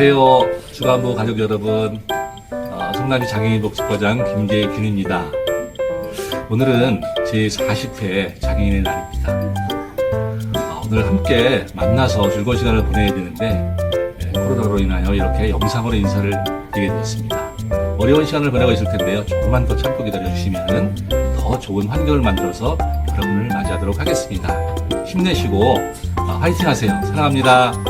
안녕하세요. 주간부 가족 여러분. 어, 성남시 장애인 복지과장 김재균입니다. 오늘은 제 40회 장애인의 날입니다. 아, 오늘 함께 만나서 즐거운 시간을 보내야 되는데 예, 코로나로 인하여 이렇게 영상으로 인사를 드리게 되었습니다. 어려운 시간을 보내고 있을 텐데요. 조금만 더 참고 기다려주시면 더 좋은 환경을 만들어서 여러분을 맞이하도록 하겠습니다. 힘내시고 아, 화이팅 하세요. 사랑합니다.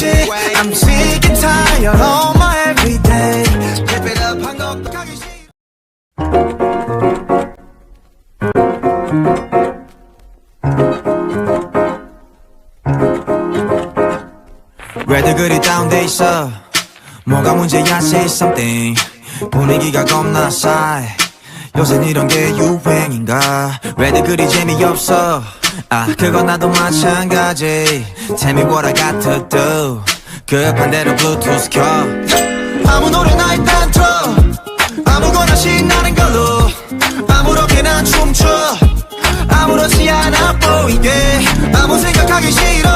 잠시 I'm sick and tired of my everyday. Keep it up 한 것도 가기 싫어 왜들 그리 다운돼 있어? 뭐가 문제야 say something. 분위기가 겁나 싸해. 요새 이런 게 유행인가? 왜들 그리 재미없어 아 그건 나도 마찬가지. Tell me what I got to do 급한 대로 블루투스 켜. 아무 노래나 일단 틀어 아무거나 신나는 걸로. 아무렇게나 춤춰. 아무렇지 않아 보이게. 아무 생각하기 싫어.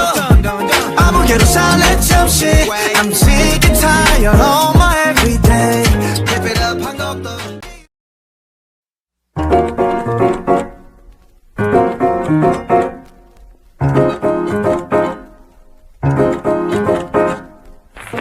아무개로 살래 잠시. I'm sick and tired of my everyday. Keep it up 한 곡도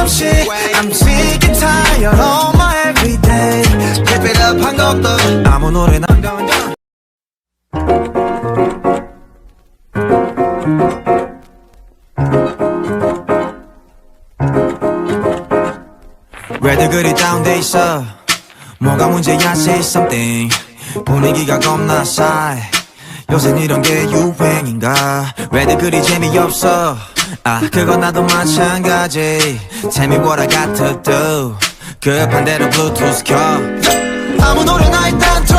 잠시 I'm sick and tired of my everyday. Keep it up 한 곡도 아무 노래나 왜들 그리 다운돼 있어? 뭐가 문제야 say something. 분위기가 겁나 싸해. 요새 이런 게 유행인가? 왜들 그리 재미없어 아 그건 나도 마찬가지. Tell me what I got to do 급한 대로 블루투스 켜. 아무 노래나 일단 틀어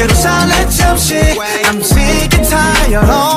아무개로 살래 잠시 I'm sick and tired of